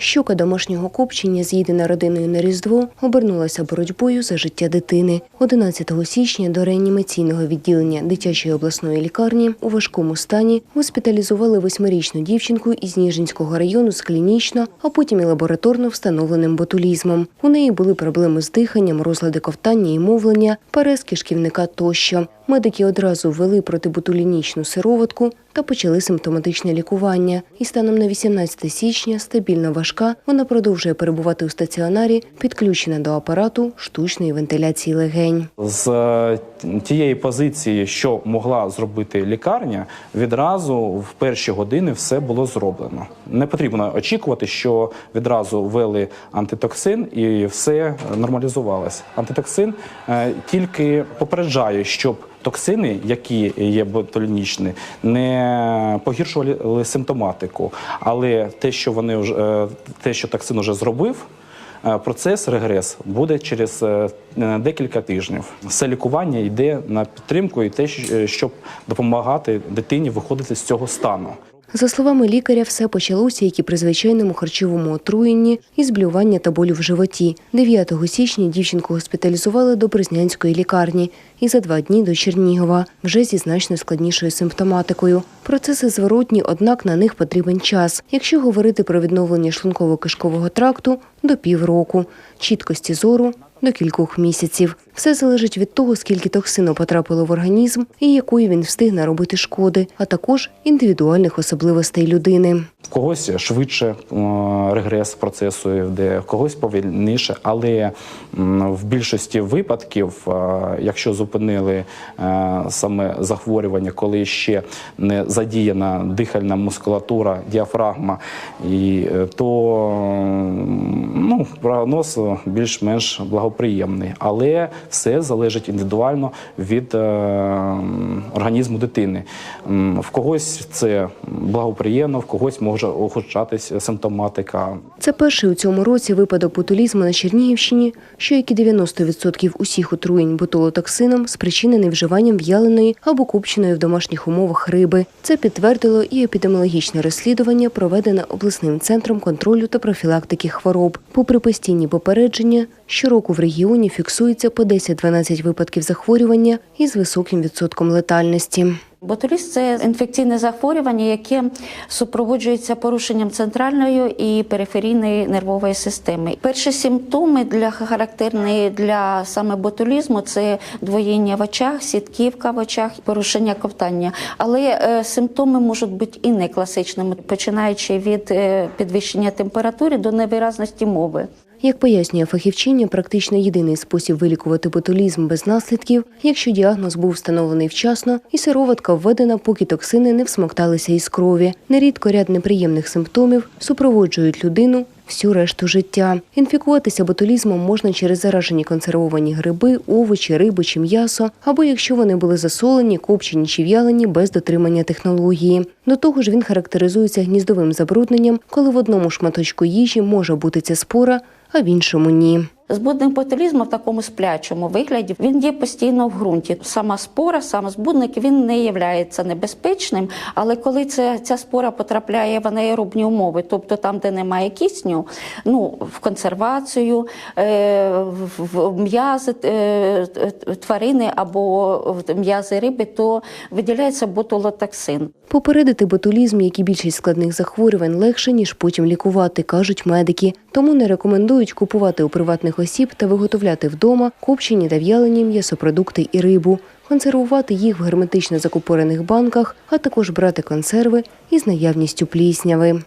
Щука домашнього копчення, з'їдена родиною на Різдво, обернулася боротьбою за життя дитини. 11 січня до реанімаційного відділення дитячої обласної лікарні у важкому стані госпіталізували восьмирічну дівчинку із Ніжинського району з клінічно, а потім і лабораторно встановленим ботулізмом. У неї були проблеми з диханням, розлади ковтання і мовлення, перез кишківника тощо. Медики одразу ввели протиботулінічну сироватку та почали симптоматичне лікування. І станом на 18 січня стабільно важка, вона продовжує перебувати у стаціонарі, підключена до апарату штучної вентиляції легень. З е, тієї позиції, що могла зробити лікарня, відразу в перші години все було зроблено. Не потрібно очікувати, що відразу ввели антитоксин і все нормалізувалося. Антитоксин е, тільки попереджає, щоб токсини, які є ботулінічні, не погіршували симптоматику. Але те, що вони вже е, те, що токсин вже зробив. Е, Процес регрес буде через е, декілька тижнів. Все лікування йде на підтримку і те, щоб допомагати дитині виходити з цього стану. За словами лікаря, все почалося, як і при звичайному харчовому отруєнні, із блювання та болю в животі. 9 січня дівчинку госпіталізували до Признянської лікарні і за два дні до Чернігова, вже зі значно складнішою симптоматикою. Процеси зворотні, однак на них потрібен час. Якщо говорити про відновлення шлунково-кишкового тракту до півроку, чіткості зору до кількох місяців. Все залежить від того, скільки токсину потрапило в організм і якої він встиг наробити шкоди, а також індивідуальних особливостей людини. В когось швидше е, регрес процесу йде, в когось повільніше, але в більшості випадків, е, якщо зупинили е, саме захворювання, коли ще не задіяна дихальна мускулатура, діафрагма, то ну, прогноз більш-менш благоприємний. Але все залежить індивідуально від е, організму дитини. В когось це благоприємно, в когось може охочатись симптоматика. Це перший у цьому році випадок ботулізму на Чернігівщині, що як і 90% усіх отруєнь ботулотоксином спричинений вживанням в'яленої або копченої в домашніх умовах риби. Це підтвердило і епідеміологічне розслідування, проведене обласним центром контролю та профілактики хвороб. Попри постійні попередження, щороку в регіоні фіксується по 10-12 випадків захворювання із високим відсотком летальності. Ботуліз це інфекційне захворювання, яке супроводжується порушенням центральної і периферійної нервової системи. Перші симптоми для характерні для саме ботулізму це двоєння в очах, сітківка в очах, порушення ковтання. Але е, симптоми можуть бути і не класичними, починаючи від е, підвищення температури до невиразності мови. Як пояснює фахівчиня, практично єдиний спосіб вилікувати ботулізм без наслідків, якщо діагноз був встановлений вчасно і сироватка введена, поки токсини не всмокталися із крові. Нерідко ряд неприємних симптомів супроводжують людину всю решту життя. Інфікуватися ботулізмом можна через заражені консервовані гриби, овочі, рибу чи м'ясо, або якщо вони були засолені, копчені чи в'ялені без дотримання технології. До того ж, він характеризується гніздовим забрудненням, коли в одному шматочку їжі може бути ця спора, а в іншому ні. Збудник ботулізму в такому сплячому вигляді він є постійно в ґрунті. Сама спора, сам збудник він не є небезпечним, але коли це, ця спора потрапляє в анаеробні умови, тобто там, де немає кисню, ну в консервацію, е, в, м'язи е, тварини або в м'язи риби, то виділяється ботулотоксин. Попередити ботулізм, як і більшість складних захворювань, легше, ніж потім лікувати, кажуть медики. Тому не рекомендують купувати у приватних осіб та виготовляти вдома копчені та в'ялені м'ясопродукти і рибу, консервувати їх в герметично закупорених банках, а також брати консерви із наявністю плісняви.